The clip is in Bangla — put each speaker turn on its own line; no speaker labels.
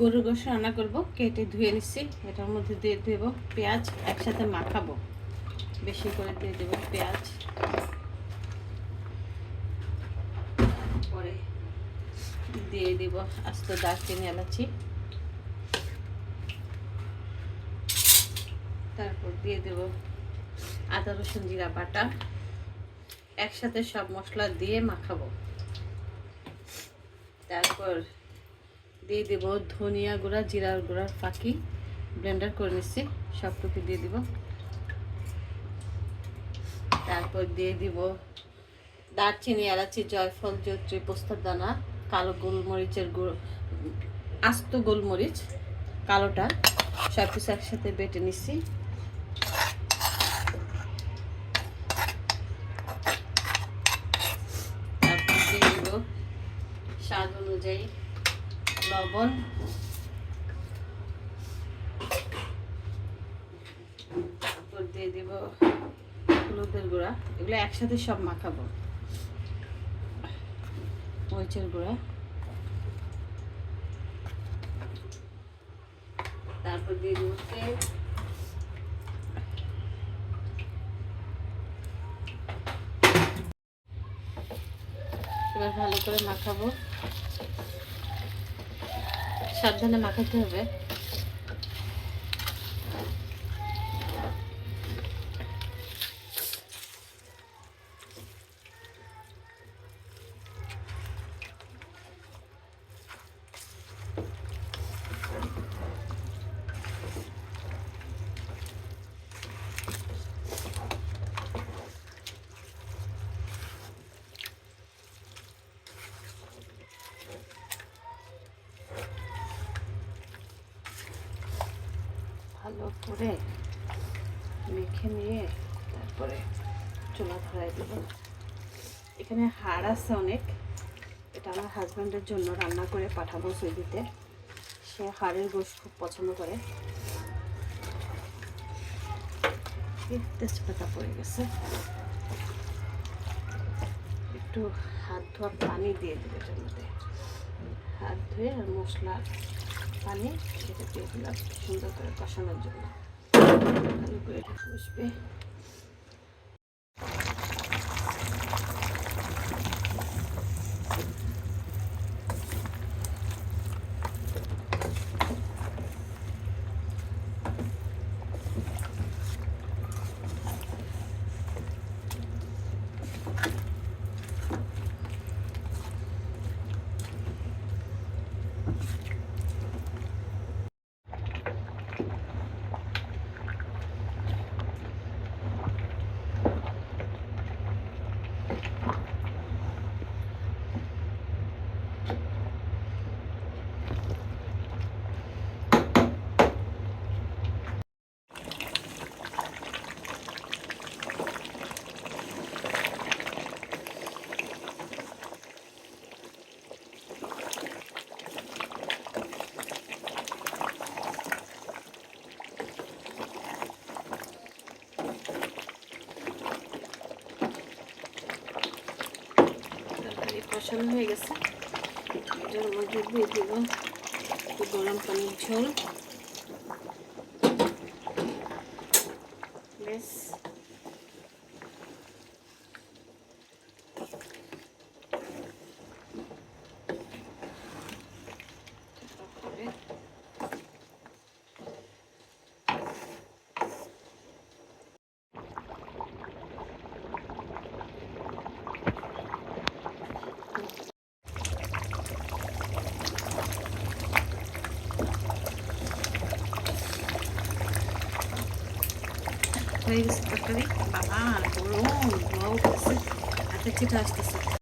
গরুর গোশ রান্না করব, কেটে ধুয়ে নিচ্ছি। এটার মধ্যে দিয়ে দেব পেঁয়াজ, একসাথে মাখাবো। বেশি করে দিয়ে দেব পেঁয়াজ। পরে দিয়ে দিব আস্ত দারচিনি এলাচি। তারপর দিয়ে দেব আদা, রসুন, জিরা, বাটা। একসাথে সব মশলা দিয়ে মাখাবো। তারপর দিয়ে দেব ধনিয়া গুঁড়া, জিরার গুঁড়ার ফাঁকি, ব্লেন্ডার করে নিচ্ছি, সবটুকু দিয়ে দিব। তারপর দিয়ে দিব দারচিনি, এলাচি, জয়ফল জৈত্রী পোস্তার দানা, কালো গোলমরিচের গুঁড়ো, আস্ত গোলমরিচ, কালোটা সব কিছু একসাথে বেটে নিচ্ছি। স্বাদ অনুযায়ী লবণ। তারপর দিয়ে দিব হলুদের গুঁড়া। এগুলো একসাথে সব মাখাবো। মরিচের গুঁড়া। তারপর দিয়ে দিব এবার ভালো করে মাখাবো। সাবধানে মাখাতে হবে ভালো করে মেখে নিয়ে তারপরে চুলা ধরাই দেব। এখানে হাড় আছে অনেক। এটা আমার হাজব্যান্ডের জন্য রান্না করে পাঠাবো সুইদিতে সে হাড়ের গোশ খুব পছন্দ করে। তেজপাতা পড়ে গেছে। একটু হাত ধোয়া পানি দিয়ে দেবে এটার মধ্যে। হাত ধুয়ে আর মশলা পানি সেটা দিয়ে দিলাম সুন্দর করে কষানোর জন্য। করে বসবে তরকারি কষানো হয়ে গেছে। এটার মধ্যে দিয়ে দিব গরম পানির ঝোল। বেশ। হয়ে গেছে তরকারি বাবা গরম ধোয়া উঠতেছে হাতে ছিটা আসতেছে